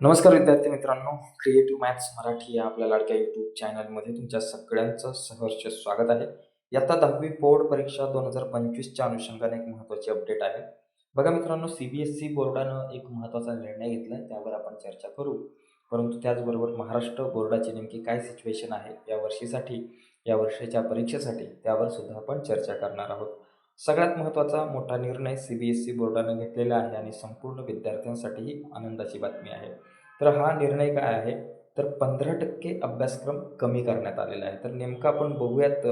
नमस्कार विद्यार्थी मित्रांनो क्रिएटिव्ह मॅथ्स मराठी या आपल्या लाडक्या यूट्यूब चॅनलमध्ये तुमच्या सगळ्यांचं सहर्ष स्वागत आहे. इयत्ता दहावी बोर्ड परीक्षा दोन हजार पंचवीसच्या अनुषंगाने एक महत्त्वाची अपडेट आहे. बघा मित्रांनो सी बी एस सी बोर्डानं एक महत्त्वाचा निर्णय घेतला आहे त्यावर आपण चर्चा करू. परंतु त्याचबरोबर महाराष्ट्र बोर्डाची नेमकी काय सिच्युएशन आहे या वर्षीसाठी या वर्षाच्या परीक्षेसाठी त्यावर सुद्धा आपण चर्चा करणार आहोत. सगळ्यात महत्त्वाचा मोठा निर्णय सी बी एस सी बोर्डानं घेतलेला आहे आणि संपूर्ण विद्यार्थ्यांसाठीही आनंदाची बातमी आहे. तर हा निर्णय काय आहे? तर पंधरा टक्के अभ्यासक्रम कमी करण्यात आलेला आहे. तर नेमकं आपण बघूयात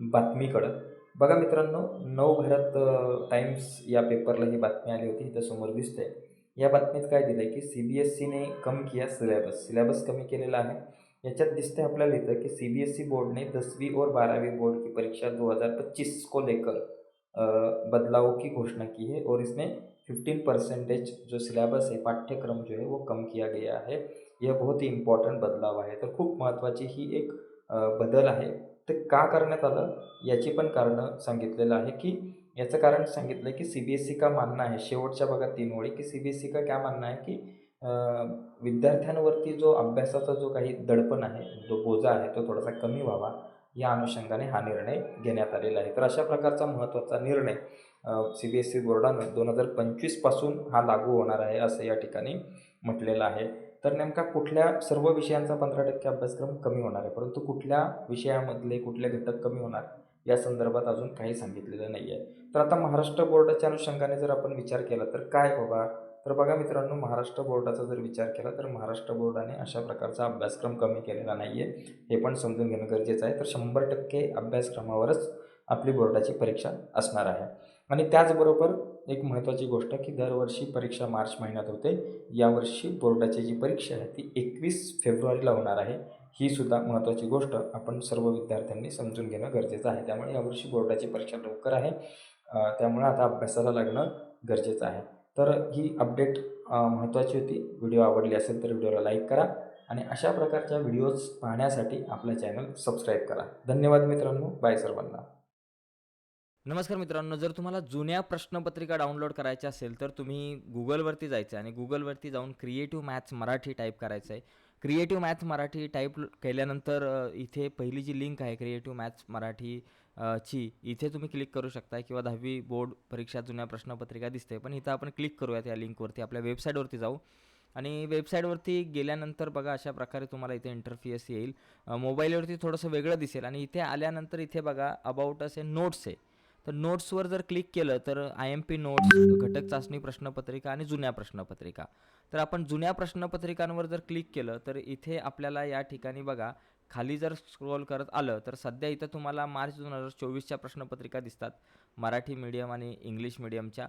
बातमीकडं. बघा मित्रांनो नऊ भारत टाइम्स या पेपरला ही बातमी आली होती इथं समोर दिसते या बातमीत काय दिलं आहे की सी बी एस सीने कम किया सिलेबस सिलेबस कमी केलेला आहे. याच्यात दिसते आपल्याला इथं की सी बी एस सी बोर्डने दसवी दसवीं और बारावी बोर्ड की परीक्षा 2025 को लेकर बदलावों की घोषणा की है और इसमें 15 परसेंटेज जो सिलेबस है पाठ्यक्रम जो है वो कम किया गया है। यह बहुत ही इम्पॉर्टंट बदलाव आहे। तर खूप महत्त्वाची ही एक बदल आहे। तर का करण्यात आलं? याची पण कारणं सांगितलेलं आहे की याचं कारण सांगितलं की सी बी एस सी का मानना आहे? शेवटच्या भागात तीन ओळी. की सी बी एस सी का क्या मानना आहे की विद्यार्थ्यांवरती जो अभ्यासाचा जो काही दडपण आहे जो बोजा आहे तो थोडासा कमी व्हावा? या अनुषंगाने हा निर्णय घेण्यात आलेला आहे. तर अशा प्रकारचा महत्त्वाचा निर्णय सी बी एस ई बोर्डानं दोन हजार पंचवीसपासून हा लागू होणार आहे असं या ठिकाणी म्हटलेलं आहे. तर नेमका कुठल्या सर्व विषयांचा पंधरा टक्के अभ्यासक्रम कमी होणार आहे? परंतु कुठल्या विषयामधले कुठले घटक कमी होणार या संदर्भात अजून काही सांगितलेलं नाही आहे तर आता महाराष्ट्र बोर्डाच्या अनुषंगाने जर आपण विचार केला तर काय बाबा तर बघा मित्रांनो महाराष्ट्र बोर्डाचा जर विचार केला तर महाराष्ट्र बोर्डाने अशा प्रकारचा अभ्यासक्रम कमी केलेला नाही आहे हे पण समजून घेणं गरजेचं आहे. तर शंभर टक्के अभ्यासक्रमावरच आपली बोर्डाची परीक्षा असणार आहे. आणि त्याचबरोबर एक महत्त्वाची गोष्ट की दरवर्षी परीक्षा मार्च महिन्यात होते. यावर्षी बोर्डाची जी परीक्षा आहे ती एकवीस फेब्रुवारीला होणार आहे. ही सुद्धा महत्त्वाची गोष्ट आपण सर्व विद्यार्थ्यांनी समजून घेणं गरजेचं आहे. त्यामुळे यावर्षी बोर्डाची परीक्षा लवकर आहे. त्यामुळे आता अभ्यासाला लागणं गरजेचं आहे. तर ही अपडेट महत्त्वाची होती. व्हिडिओ आवडली असेल तर व्हिडिओला लाईक करा आणि अशा प्रकारच्या व्हिडिओज पाहण्यासाठी आपलं चॅनल सबस्क्राईब करा. धन्यवाद मित्रांनो. बाय सर्वांना. नमस्कार मित्रांनो. जर तुम्हाला जुन्या प्रश्नपत्रिका डाउनलोड करायच्या असेल तर तुम्ही गुगलवरती जायचं आहे आणि गुगलवरती जाऊन क्रिएटिव्ह मॅथ्स मराठी टाईप करायचं आहे क्रिएटिव्ह मॅथ्स मराठी टाईप केल्यानंतर इथे पहिली जी लिंक आहे क्रिएटिव्ह मॅथ्स मराठी ची इथे तुम्ही क्लिक करू शकता किंवा दहावी बोर्ड परीक्षा जुन्या प्रश्नपत्रिका दिसते. पण इथं आपण क्लिक करूयात या लिंकवरती आपल्या वेबसाईटवरती जाऊ. आणि वेबसाईटवरती गेल्यानंतर बघा अशा प्रकारे तुम्हाला इथे इंटरफियस येईल. मोबाईलवरती थोडंसं वेगळं दिसेल. आणि इथे आल्यानंतर इथे बघा अबाउट असे नोट्स आहे. तर नोट्सवर जर क्लिक केलं तर आय एम पी नोट्स घटक चाचणी प्रश्नपत्रिका आणि जुन्या प्रश्नपत्रिका. तर आपण जुन्या प्रश्नपत्रिकांवर जर क्लिक केलं तर इथे आपल्याला या ठिकाणी बघा खाली जर स्क्रोल करत आलं तर सध्या इथं तुम्हाला मार्च दोन हजार चोवीसच्या प्रश्नपत्रिका दिसतात. मराठी मीडियम आणि इंग्लिश मीडियमच्या.